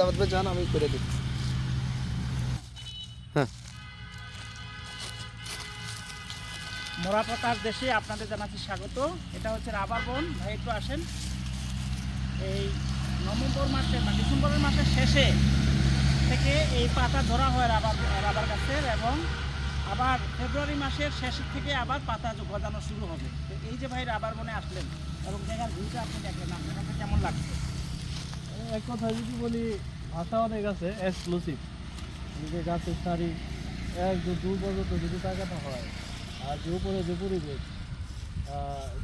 জামাত ভাই যান আমি করে দিই হ্যাঁ। মোরাপাতার দেশে আপনাদের জানাচ্ছি স্বাগত। এটা হচ্ছে রাবার বন। ভাই একটু আসেন। এই নভেম্বর মাসে বা ডিসেম্বরের মাসের শেষে থেকে এই পাতা ধরা হয় রাবার রাবার গাছের এবং আবার ফেব্রুয়ারি মাসের শেষের থেকে আবার পাতা গজানো শুরু হবে। তো এই যে ভাই রাবার বনে আসলেন এবং জায়গার ভিউটা আপনি দেখলেন আপনার কাছে কেমন লাগছে? এক কথা যদি বলি ভাষা অনেক আছে এক্সক্লুসিভ যে গাছের সারি একদম দূর পর্যন্ত যদি তাকানো হয় আর যে উপরে যে পরিবেশ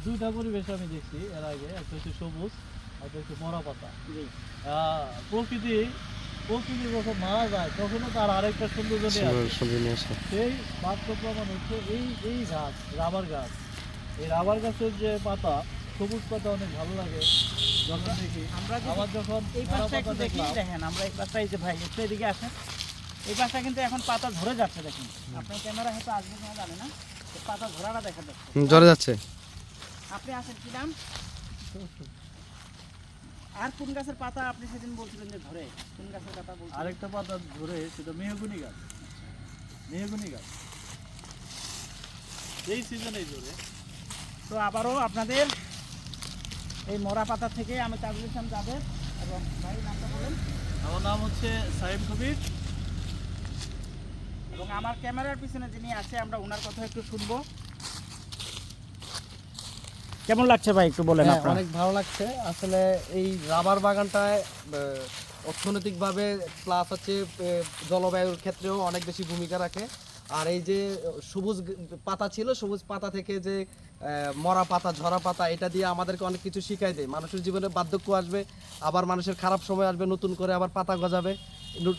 দুইটা পরিবেশ আমি দেখছি এর আগে। একটা হচ্ছে সবুজ আর একটা হচ্ছে মরা পাতা। জি। প্রকৃতি প্রকৃতি যখন মারা যায় তখনও তার আরেকটা সৌন্দর্য নিয়ে আসো। সেই বাস্তব প্রমাণ হচ্ছে এই এই গাছ রাবার গাছ। এই রাবার গাছের যে পাতা সবুজ পাতা অনেক ভালো লাগে যখন দেখি। আমরা যদি আবার যখন এই মরা পাশটা একটু দেখি দেখেন আমরা এই পাশটা এই যে ভাই একটু এদিকে আসেন। এই পাশটা কিন্তু এখন পাতা ধরে যাচ্ছে দেখুন। আপনার ক্যামেরা হয়তো আসবে কিনা জানি না পাতা ধরাটা দেখা যাচ্ছে। জ্বরে যাচ্ছে। আপনি আছেন কি নাম? আর কোন গাছের পাতা আপনি সেদিন বলছিলেন যে ধরে? কোন গাছের পাতা আরেকটা পাতা ধরে সেটা মেহগুনি গাছ। মেহগুনি গাছ। এই সিজনেই ধরে। তো আবারও আপনাদের এই মরা পাতা থেকে আমি তাজুল ইসলাম যাবেন এবং ভাই নামটা বলেন। আমার নাম হচ্ছে সাহেব কবির। এবং আমার ক্যামেরার পিছনে যিনি আছে আমরা ওনার কথা একটু শুনব। কেমন লাগছে ভাই একটু বলেন হ্যাঁ, অনেক ভালো লাগছে। আসলে এই রাবার বাগানটায় অর্থনৈতিকভাবে প্লাস হচ্ছে জলবায়ুর ক্ষেত্রেও অনেক বেশি ভূমিকা রাখে। আর এই যে সবুজ পাতা ছিল সবুজ পাতা থেকে যে মরা পাতা ঝরা পাতা এটা দিয়ে আমাদেরকে অনেক কিছু শিখাই দেয়। মানুষের জীবনে বার্ধক্য আসবে আবার মানুষের খারাপ সময় আসবে নতুন করে আবার পাতা গজাবে।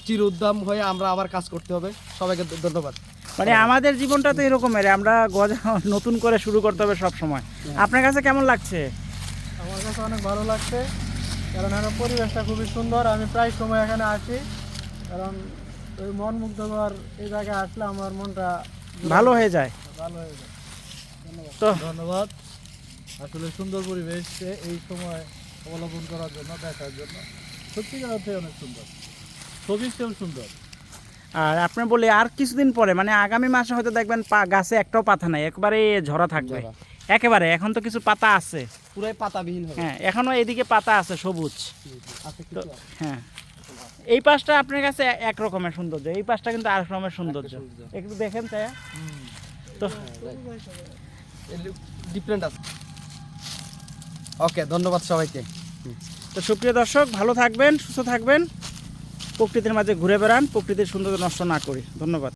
চির উদ্যম হয়ে আমরা আবার কাজ করতে হবে। সবাইকে ধন্যবাদ। মানে আমাদের জীবনটা তো এরকমের আমরা গজা নতুন করে শুরু করতে হবে সব সময় আপনার কাছে কেমন লাগছে? আমার কাছে অনেক ভালো লাগছে। কারণ এখানে পরিবেশটা খুবই সুন্দর আমি প্রায় সময় এখানে আসি কারণ ওই মন মুগ্ধকর এই জায়গায় আসলে আমার মনটা ভালো হয়ে যায়। ভালো হয়ে যায়। তো ধন্যবাদ। আসলে সুন্দর পরিবেশকে এই সময় অবলম্বন করার জন্য দেখার জন্য সত্যিকার অর্থে অনেক সুন্দর। ছবির চেয়েও সুন্দর। আর আপনি বলে আর কিছুদিন পরে মানে আগামী মাসে হয়তো দেখবেন পা- গাছে একটাও পাতা নাই একবারে ঝরা থাকবে। একেবারে এখন তো কিছু পাতা আছে। পুরাই পাতাবিহীন হবে। হ্যাঁ এখনও এদিকে পাতা আছে সবুজ। তো হ্যাঁ। এই পাশটা আপনার কাছে এক রকমের সৌন্দর্য এই পাশটা কিন্তু আর রকমের সৌন্দর্য। একটু দেখেন তাই? তো ডিফারেন্ট আছে। ওকে ধন্যবাদ সবাইকে। তো সুপ্রিয় দর্শক ভালো থাকবেন সুস্থ থাকবেন। প্রকৃতির মাঝে ঘুরে বেড়ান প্রকৃতির সৌন্দর্য নষ্ট না করি। ধন্যবাদ।